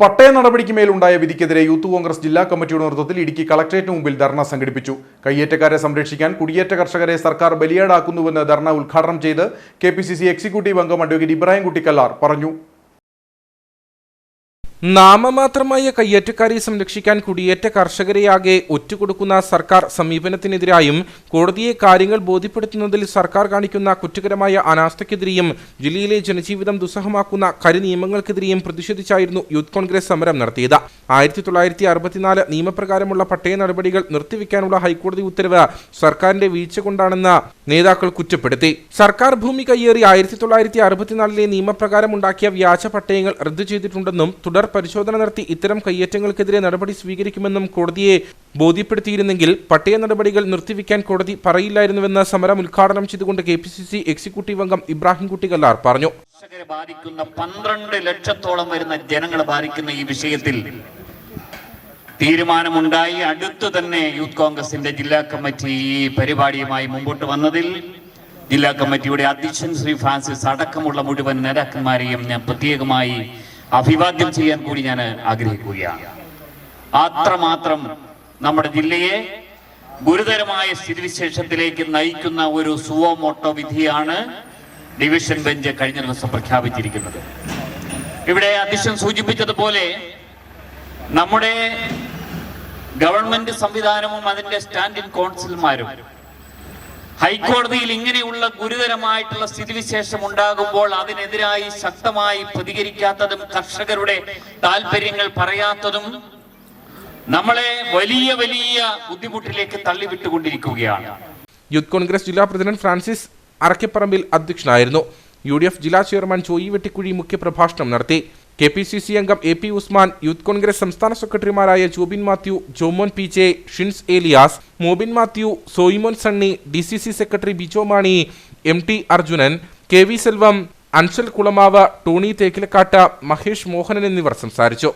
പട്ടയ നടപടിക്ക് മേലുണ്ടായ വിധിക്കെതിരെ യൂത്ത് കോൺഗ്രസ് ജില്ലാ കമ്മിറ്റിയുടെ നേതൃത്വത്തിൽ ഇടുക്കി കളക്ടറേറ്റ് മുമ്പിൽ ധർണ സംഘടിപ്പിച്ചു. കയ്യേറ്റക്കാരെ സംരക്ഷിക്കാൻ കുടിയേറ്റ കർഷകരെ സർക്കാർ ബലിയാടാക്കുന്നുവെന്ന് ധർണ ഉദ്ഘാടനം ചെയ്ത് കെ എക്സിക്യൂട്ടീവ് അംഗം അഡ്വക്കേറ്റ് ഇബ്രാഹിം കുട്ടിക്കല്ലാർ പറഞ്ഞു. നാമമാത്രമായ കയ്യേറ്റക്കാരെ സംരക്ഷിക്കാൻ കുടിയേറ്റ കർഷകരെയാകെ ഒറ്റുകൊടുക്കുന്ന സർക്കാർ സമീപനത്തിനെതിരായും കോടതിയെ കാര്യങ്ങൾ ബോധ്യപ്പെടുത്തുന്നതിൽ സർക്കാർ കാണിക്കുന്ന കുറ്റകരമായ അനാസ്ഥയ്ക്കെതിരെയും ജില്ലയിലെ ജനജീവിതം ദുസ്സഹമാക്കുന്ന കരിനിയമങ്ങൾക്കെതിരെയും പ്രതിഷേധിച്ചായിരുന്നു യൂത്ത് കോൺഗ്രസ് സമരം നടത്തിയത്. ആയിരത്തി തൊള്ളായിരത്തി അറുപത്തിനാല് നിയമപ്രകാരമുള്ള പട്ടയ നടപടികൾ നിർത്തിവെക്കാനുള്ള ഹൈക്കോടതി ഉത്തരവ് സർക്കാരിന്റെ വീഴ്ച കൊണ്ടാണെന്ന് നേതാക്കൾ കുറ്റപ്പെടുത്തി. സർക്കാർ ഭൂമി കയ്യേറി ആയിരത്തി തൊള്ളായിരത്തി അറുപത്തിനാലിലെ നിയമപ്രകാരം ഉണ്ടാക്കിയ വ്യാജ പട്ടയങ്ങൾ റദ്ദു ചെയ്തിട്ടുണ്ടെന്നും തുടർ പരിശോധന നടത്തി ഇത്തരം കയ്യേറ്റങ്ങൾക്കെതിരെ നടപടി സ്വീകരിക്കുമെന്നും കോടതിയെ ബോധ്യപ്പെടുത്തിയിരുന്നെങ്കിൽ പട്ടയ നടപടികൾ നിർത്തിവെക്കാൻ കോടതി പറയില്ലായിരുന്നുവെന്ന് സമരം ഉദ്ഘാടനം ചെയ്തുകൊണ്ട് K P C C executive അംഗം ഇബ്രാഹിം കുട്ടികല്ലാർ പറഞ്ഞു. ബാധിക്കുന്ന പന്ത്രണ്ട് ലക്ഷത്തോളം വരുന്ന ജനങ്ങളെ ബാധിക്കുന്ന ഈ വിഷയത്തിൽ തീരുമാനമുണ്ടായി. അടുത്തു തന്നെ യൂത്ത് കോൺഗ്രസിന്റെ ജില്ലാ കമ്മിറ്റി ഈ പരിപാടിയുമായി മുമ്പോട്ട് വന്നതിൽ ജില്ലാ കമ്മിറ്റിയുടെ അധ്യക്ഷൻ ശ്രീ ഫ്രാൻസിസ് അടക്കമുള്ള മുഴുവൻ നേതാക്കന്മാരെയും ഞാൻ പ്രത്യേകമായി അഭിവാദ്യം ചെയ്യാൻ കൂടി ഞാൻ ആഗ്രഹിക്കുകയാണ്. അത്രമാത്രം നമ്മുടെ ജില്ലയെ ഗുരുതരമായ സ്ഥിതിവിശേഷത്തിലേക്ക് നയിക്കുന്ന ഒരു സുവോമോട്ടോ വിധിയാണ് ഡിവിഷൻ ബെഞ്ച് കഴിഞ്ഞ ദിവസം പ്രഖ്യാപിച്ചിരിക്കുന്നത്. ഇവിടെ അധ്യക്ഷൻ സൂചിപ്പിച്ചതുപോലെ നമ്മുടെ ഗവൺമെന്റ് സംവിധാനവും അതിന്റെ സ്റ്റാൻഡിംഗ് കൗൺസിൽമാരും ഹൈക്കോടതിയിൽ ഇങ്ങനെയുള്ള ഗുരുതരമായിട്ടുള്ള സ്ഥിതിവിശേഷം ഉണ്ടാകുമ്പോൾ അതിനെതിരായി ശക്തമായി പ്രതികരിക്കാത്തതും കർഷകരുടെ താല്പര്യങ്ങൾ പറയാത്തതും നമ്മളെ വലിയ വലിയ ബുദ്ധിമുട്ടിലേക്ക് തള്ളിവിട്ടുകൊണ്ടിരിക്കുകയാണ്. യൂത്ത് കോൺഗ്രസ് ജില്ലാ പ്രസിഡന്റ് ഫ്രാൻസിസ് അറക്കപ്പറമ്പിൽ അധ്യക്ഷനായിരുന്നു. യു ജില്ലാ ചെയർമാൻ ചോയി വെട്ടിക്കുഴി മുഖ്യപ്രഭാഷണം നടത്തി. കെ പി സി സി അംഗം A P Usman youth congress സംസ്ഥാന സെക്രട്ടറിമാരായ Jobin Mathew Jomon P J Shins Elias Mobin Mathew Soymon Sunny D C C secretary Bijo Mani M T Arjunan K V Selvam Anshal Kulamavu Tony Thekkilakkattu Mahesh Mohanan എന്നിവർ സംസാരിച്ചു.